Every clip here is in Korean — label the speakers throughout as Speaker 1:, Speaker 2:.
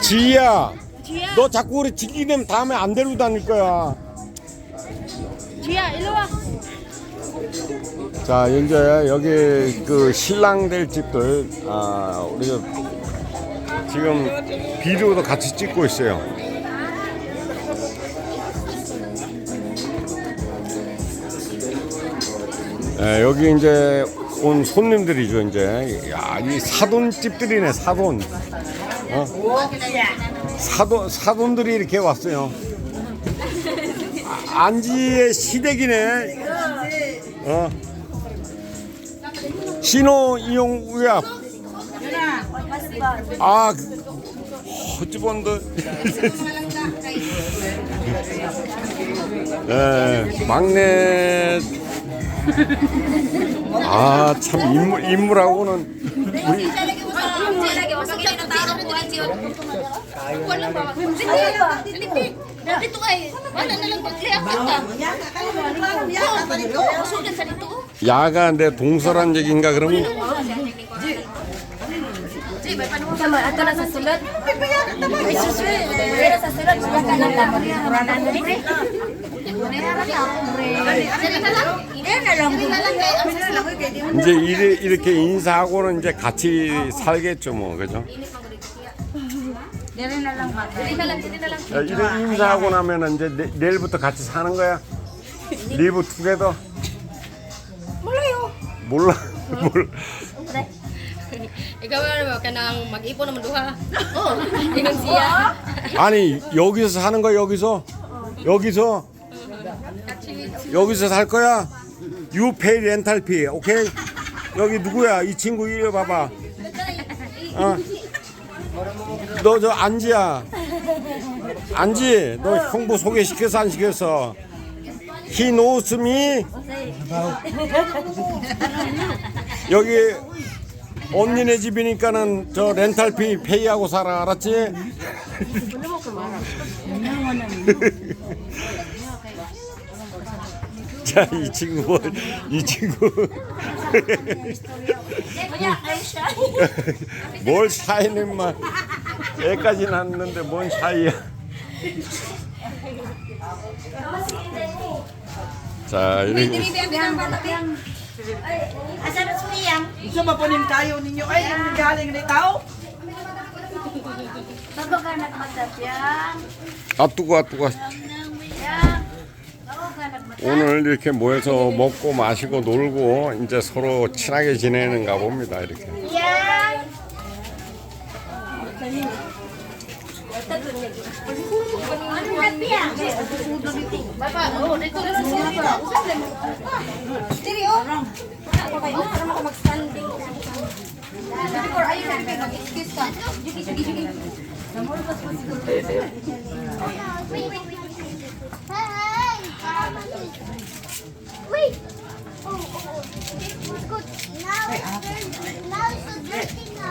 Speaker 1: 지희야,
Speaker 2: 지야,
Speaker 1: 너 자꾸 우리 지키면 다음에 안 데리고 다닐 거야.
Speaker 2: 지야, 일로 와.
Speaker 1: 자, 이제 여기 그 신랑 될 집들, 아, 우리가 지금 비디오도 같이 찍고 있어요. 예, 여기 이제 온 손님들이죠, 이제. 야, 이 사돈집들이네, 사돈. 어? 사돈, 사돈들이 이렇게 왔어요. 아, 안지의 시댁이네. 어. 신호 이용 우야. 아, 허지번들. 예, 막내. 아, 참 인물 인물하고는 우리. 야가 내 동서란 얘기인가 그러면 이제 이렇게 인사하고는 이제 같이 살겠죠 뭐 그죠? 야, 이래 인사하고 나면은 이제 내, 내일부터 같이 사는 거야? 리브 투게더?
Speaker 2: Malayo.
Speaker 1: 몰라 몰라
Speaker 3: Ikaw ano ka nang mag-ipon naman duha. Oh, ingon siya.
Speaker 1: 아니 여기서 사는 거야 여기서 여기서 여기서 살 거야? Pay rental fee 오케이 여기 누구야? 이 친구 이리 봐봐. 어. 너저 안지야. 안지 너 형부 소개시켜서 안 시켰어 He knows me. 여기 언니네 집이니까는 저 렌탈 피 페이하고 살아 알았지? 자, 이 친구 뭐, 이 친구 뭘 샤이는 막 애까지 났는데 뭔 샤이야? 자, 이렇게
Speaker 4: tayo ninyo? Ay, ang galing tao?
Speaker 1: 아 뜨거, 아 뜨거. 오늘 이렇게 모여서 먹고 마시고 놀고 이제 서로 친하게 지내는가 봅니다. 이렇게.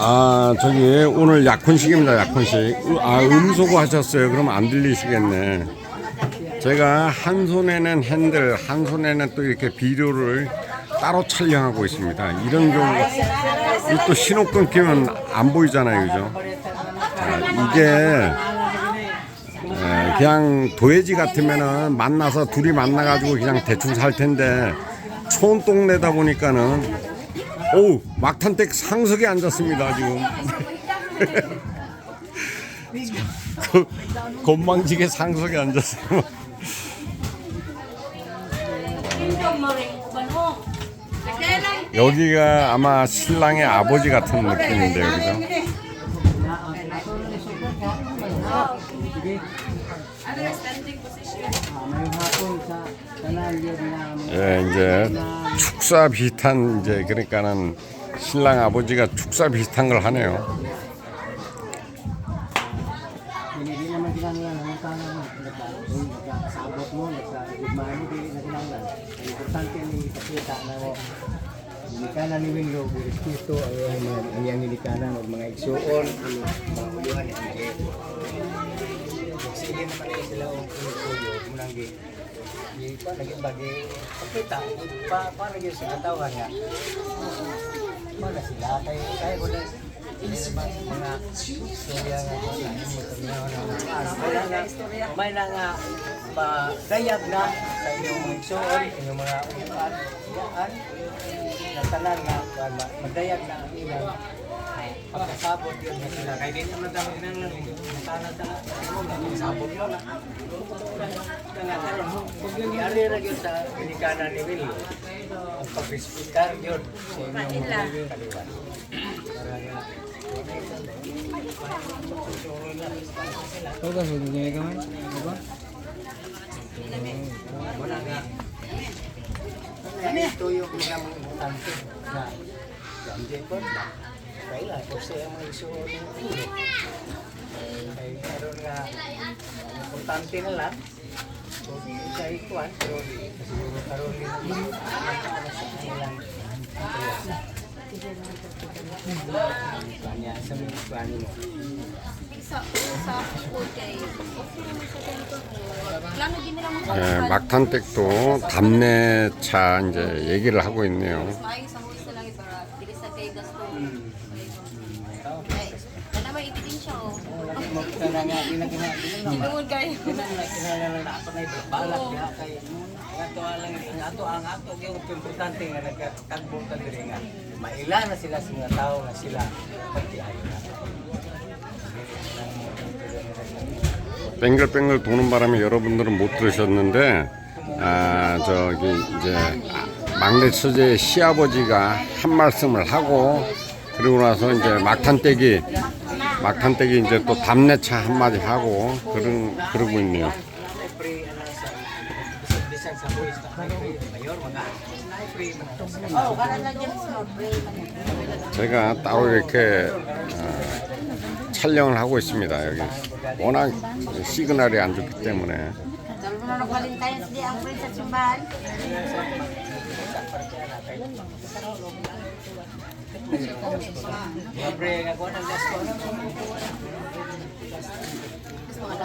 Speaker 1: 아 저기 오늘 약혼식입니다. 약혼식. 아 음소거 하셨어요. 그럼 안 들리시겠네. 제가 한 손에는 핸들, 한 손에는 또 이렇게 비디오를 따로 촬영하고 있습니다. 이런 경우 이또 신호 끊기면 안 보이잖아요, 그죠? 자, 이게 에, 그냥 도예지 같으면은 만나서 둘이 만나가지고 그냥 대충 살 텐데 촌 동네다 보니까는 오 막탄댁 상석에 앉았습니다 지금. 그 건망지게 상석에 앉았어요. 여기가 아마 신랑의 아버지 같은 느낌인데요 그죠? 예, 이제 축사 비슷한 이제 그러니까는 신랑 아버지가 축사 비슷한 걸 하네요.
Speaker 5: Di di pa naging bagi pakita pa pa naging sa katawan nga. Mana sila kay kay ko na mga istorya nga ko na imo tanaw na wala nga may na nga madayag na sa inyong mga igsoon, inyong mga upan, yaan, na tanan nga kuwan, ma- madayag na ang ilang pagkasabot yun na sila. Kaya di naman daw kinanglan eh. Sana sa mo na sabot mo na. Nga karon kung yung iari ra gyud sa pinikana ni Will. Ang pagrespektar yun sa inyong mga kaliwan. Para nga wala nga. Ano ito yung mga mga importante na Janji po po siya ang isuot ng ulo. Kaya karoon nga importante na lang. So, sa ikuan, pero siguro karoon din ang sa kanilang Kanya sa mga ikuan mo.
Speaker 1: 예, 막탄댁도 담내차 이제 얘기를 하고 있네요.
Speaker 3: Maayos sa host na lang para dili sa kay gasto. Ay, Ano may ipitin siya oh.
Speaker 5: Kaya nga, ginagina,
Speaker 3: Tinungod kayo.
Speaker 5: kinahanglan na ako na ito. Balak niya kay ato lang ang ato ang ato yung importante nga nagkatagbo ta diri nga maila na sila sa mga tao nga sila pagtiayo na.
Speaker 1: 뱅글뱅글 도는 바람에 여러분들은 못 들으셨는데 아 저기 이제 막내 처제의 시아버지가 한 말씀을 하고 그리고 나서 이제 막탄 떼기 막탄떼기 이제 또 담내차 한마디 하고 그런 그러고 있네요. 제가 따로 이렇게 어, 촬영을 하고 있습니다. 여기 워낙 시그널이 안 좋기 때문에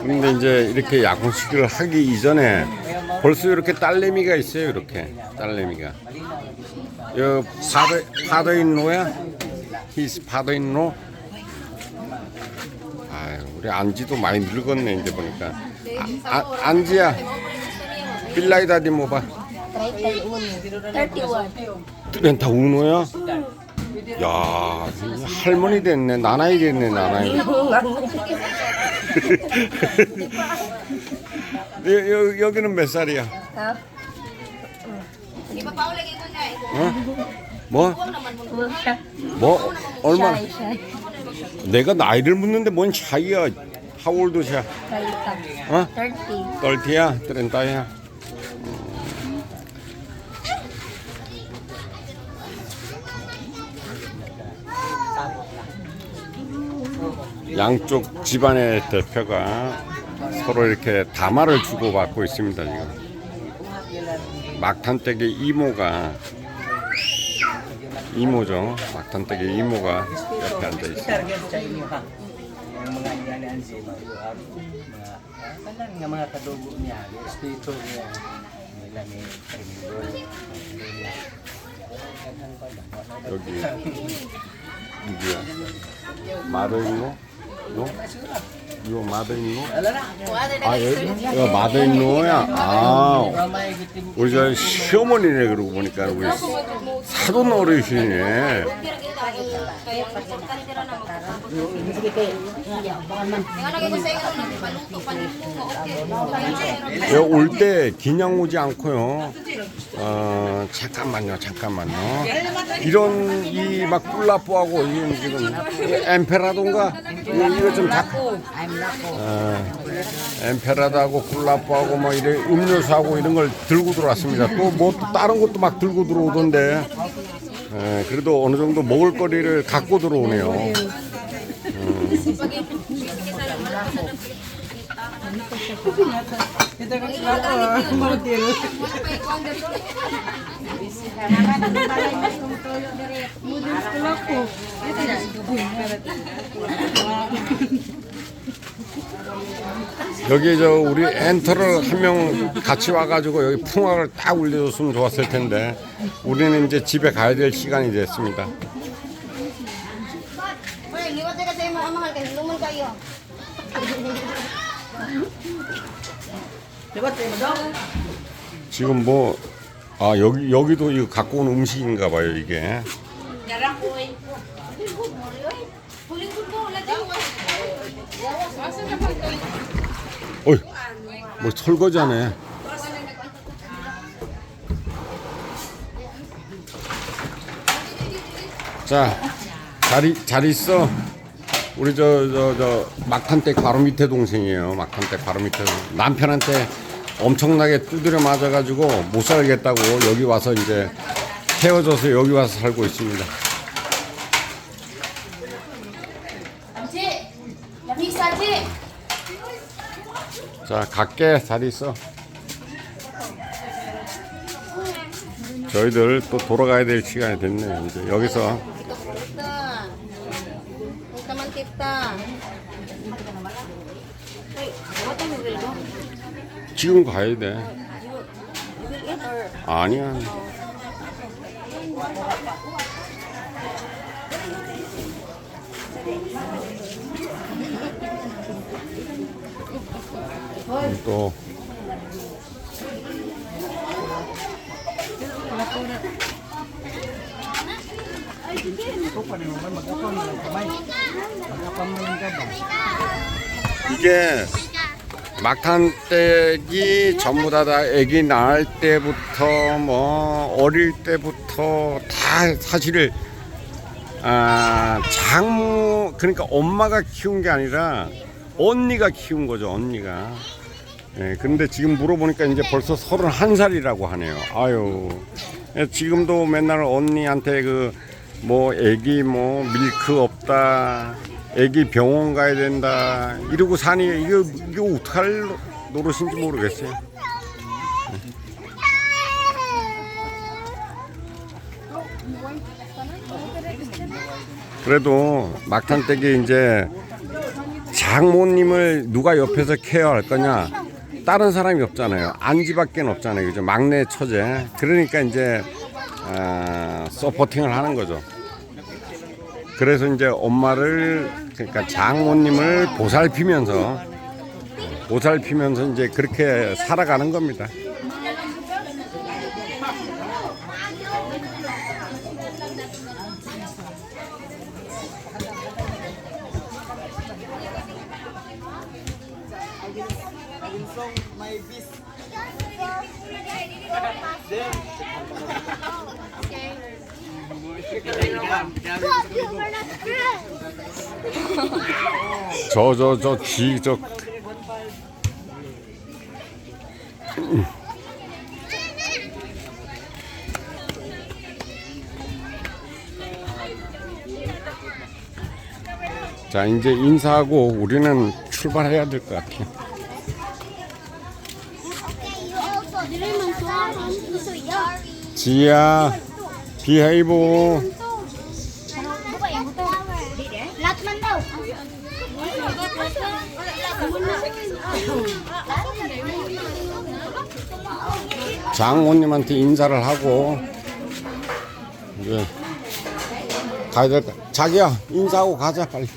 Speaker 1: 근데 이제 이렇게 약혼식을 하기 이전에 벌써 이렇게 딸내미가 있어요. 이렇게 딸내미가. 여 파더 파더인로야? 히스 파더인로? 아유 우리 안지도 많이 늙었네 이제 보니까. 아, 아, 안지야. 빌라이다디 뭐봐.
Speaker 2: 31.
Speaker 1: 렌타 우노야? 야 할머니 됐네 나나이 됐네 나나이. 여, 여, 여 기는 몇 살이야? 어? 뭐? 뭐? 얼마? 내가 나이를 묻는데 뭔 차이야? 하울도 차. 어?
Speaker 2: 30.
Speaker 1: 떨티야? 트렌타야? 양쪽 집안의 대표가 서로 이렇게 담화를 주고받고 있습니다 지금 막탄댁의 이모가 이모죠 막탄댁의 이모가 옆에 앉아 있어요. 여기 누구야? 마더인로? 너? 이거 마더인로? 아 여기 이거 마더인로야. 아
Speaker 5: Ramay giting
Speaker 1: 우리 저 시어머니네 그러고 보니까 우리 사돈 어르신이네.
Speaker 3: Kaya importante ra na magkakapos. Nga lagi ko sa iyo na paluto paluto okay.
Speaker 1: 올때 그냥 오지 않고요. 어 잠깐만요, 잠깐만요. 이런 이 막 꿀라뽀하고 이 지금 엠페라도인가 이거, 좀 잡. 어, 엠페라도하고 꿀라뽀하고 뭐 이런 음료수하고 이런 걸 들고 들어왔습니다. 또뭐또 다른 것도 막 들고 들어오던데. 예, 그래도 어느 정도 먹을 거리를 갖고 들어오네요. 여기 저 우리 엔터를 한 명 같이 와가지고 여기 풍악을 딱 울려줬으면 좋았을 텐데 우리는 이제 집에 가야 될 시간이 됐습니다.
Speaker 3: Uy, liwat na kasi mga mahal kayo. Lumun kayo.
Speaker 1: 지금 뭐, 아, 여기, 여기도 이거 갖고 온 음식인가 봐요, 이게. 어이, 뭐 설거지하네. 자, 잘, 있- 잘 있어. 우리 저, 저, 저, 막탄댁 바로 밑에 동생이에요. 막탄댁 바로 밑에. 동- 남편한테 엄청나게 두드려 맞아가지고 못 살겠다고 여기 와서 이제 헤어져서 여기 와서 살고 있습니다. 자, 갈게. 잘 있어. 저희들 또 돌아가야 될 시간이 됐네요. 이제 여기서
Speaker 3: Kita. Ini teman kita.
Speaker 1: 지금 가야 돼. 아니야. 또 이게 막탄댁이 전부 다, 다 아기 낳을 때부터 뭐 어릴 때부터 다 사실 아 장모 그러니까 엄마가 키운 게 아니라 언니가 키운 거죠 언니가. 예, 근데 지금 물어보니까 이제 벌써 31살이라고 하네요. 아유. 예, 지금도 맨날 언니한테 그 뭐 애기 뭐 밀크 없다 애기 병원 가야 된다. 이러고 사니 이거 이거 어떡할 노릇인지 모르겠어요. 그래도 막탄댁이 이제 장모님을 누가 옆에서 케어할 거냐? 다른 사람이 없잖아요. 안지밖에 없잖아요. 그죠? 막내 처제. 그러니까 이제 아, 서포팅을 하는 거죠. 그래서 이제 엄마를 그러니까 장모님을 보살피면서 보살피면서 이제 그렇게 살아가는 겁니다 저 저 저쥐저 자 이제 인사하고 우리는 출발해야 될 것 같아요. 지야 비헤이브 장모님한테 인사를 하고 이제 가야 될 거. 자기야 인사하고 가자 빨리.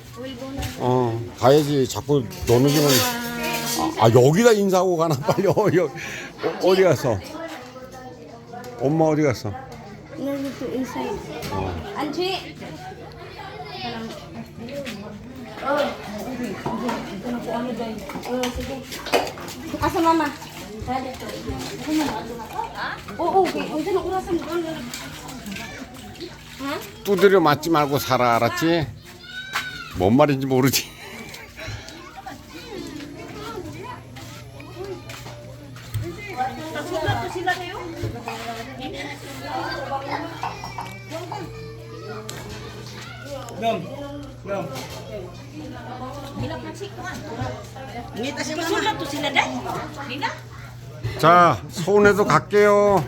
Speaker 1: 어 가야지 자꾸 너는 지금 아, 아, 여기다 인사하고 가나 빨리 어, 여, 어, 어디 갔어? 엄마 어디 갔어?
Speaker 2: Huwag na orasan mo.
Speaker 1: 두드려 맞지 말고 살아 알았지? 뭔 말인지 모르지. 자 서운해도 갈게요.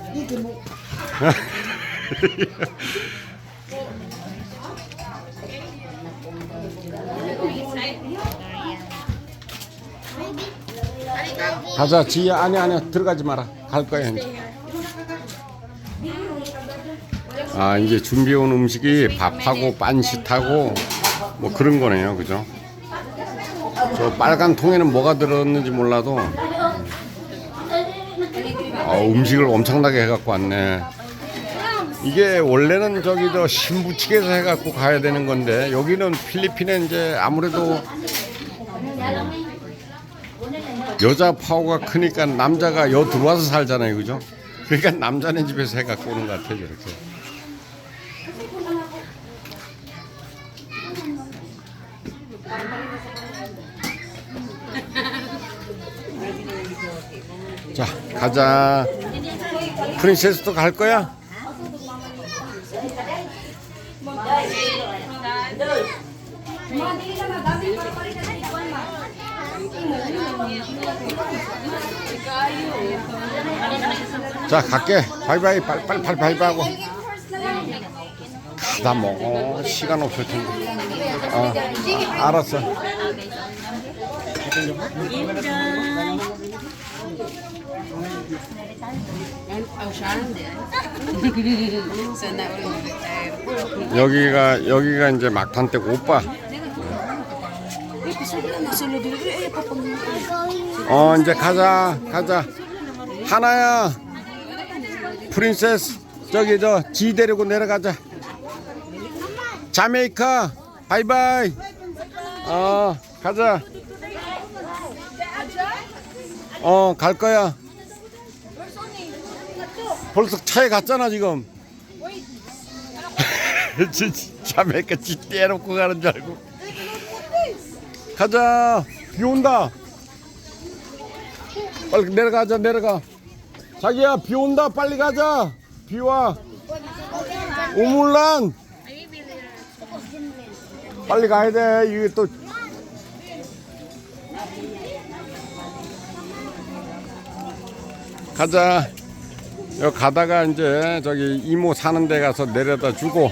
Speaker 1: 가자 지혜 아니 아니 들어가지 마라. 갈 거야 이제. 아 이제 준비해온 음식이 밥하고 빤짓하고 뭐 그런 거네요 그죠? 저 빨간 통에는 뭐가 들었는지 몰라도 아, 음식을 엄청나게 해갖고 왔네. 이게 원래는 저기 저 신부측에서 해갖고 가야 되는 건데 여기는 필리핀에 이제 아무래도 여자 파워가 크니까 남자가 여 들어와서 살잖아요 그죠? 그러니까 남자네 집에서 해갖고 오는 것 같아요 이렇게 가자. 프린세스도 갈 거야? 자 갈게. 바이바이 빨빨 빨리 바이바이 하고. 가다 먹어. 시간 없을 텐데. 어 알았어 여기가 여기가 이제 막판 때고 오빠. 어 이제 가자 가자. 하나야. 프린세스 저기 저 지 데리고 내려가자. 자메이카 바이바이. 어 가자. 어 갈 거야 벌써 차에 갔잖아 지금. 지- 자메이카 지 떼놓고 가는 줄 알고. 가자. 비 온다. 빨리 내려가자 내려가. 자기야 비 온다. 빨리 가자. 비와. 오물란. 빨리 가야 돼. 이게 또. 가자 여기 가다가 이제 저기 이모 사는 데 가서 내려다 주고